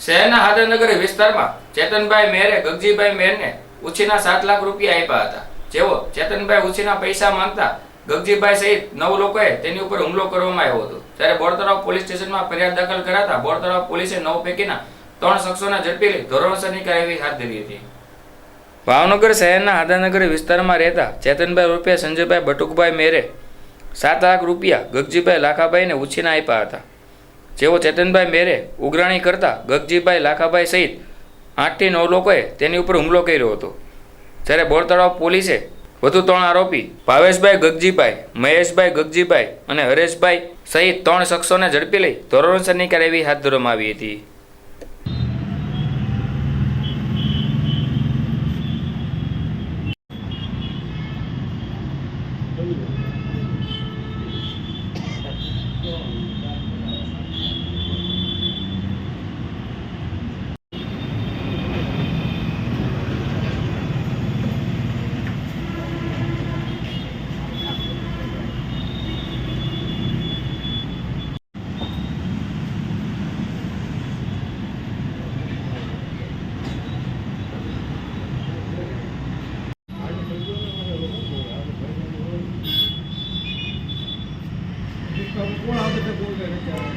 શહેરના હાદરનગર વિસ્તારમાં ચેતનભાઈ મેરે, ગગજીભાઈ મેરને ઉછીના સાત લાખ રૂપિયા આપ્યા હતા. જેઓ ચેતનભાઈ ઉછીના પૈસા માંગતા ગગજીભાઈ સહિત નવ લોકોએ તેની ઉપર હુમલો કરવામાં આવ્યો હતો. ત્યારે બોરતળાવ પોલીસ સ્ટેશનમાં ફરિયાદ દાખલ કરાતા બોરતળાવ પોલીસે નવ પૈકીના ત્રણ શખ્સોને ઝડપી લઈ ધોરણસરની કાર્યવાહી હાથ ધરી હતી. ભાવનગર શહેરના આદાનગર વિસ્તારમાં રહેતા ચેતનભાઈ રૂપિયા સંજયભાઈ બટુકભાઈ મેરે સાત લાખ રૂપિયા ગગજીભાઈ લાખાભાઈને ઉછીના આપ્યા હતા. જેઓ ચેતનભાઈ મેરે, ઉઘરાણી કરતા ગગજીભાઈ લાખાભાઈ સહિત આઠથી નવ લોકોએ તેની ઉપર હુમલો કર્યો હતો. જ્યારે બોરતળાવ પોલીસે વધુ ત્રણ આરોપી ભાવેશભાઈ ગગજીભાઈ, મહેશભાઈ ગગજીભાઈ અને હરેશભાઈ સહિત ત્રણ શખ્સોને ઝડપી લઈ ધોરણસરની કાર્યવાહી હાથ ધરવામાં આવી હતી. Kamu pulang.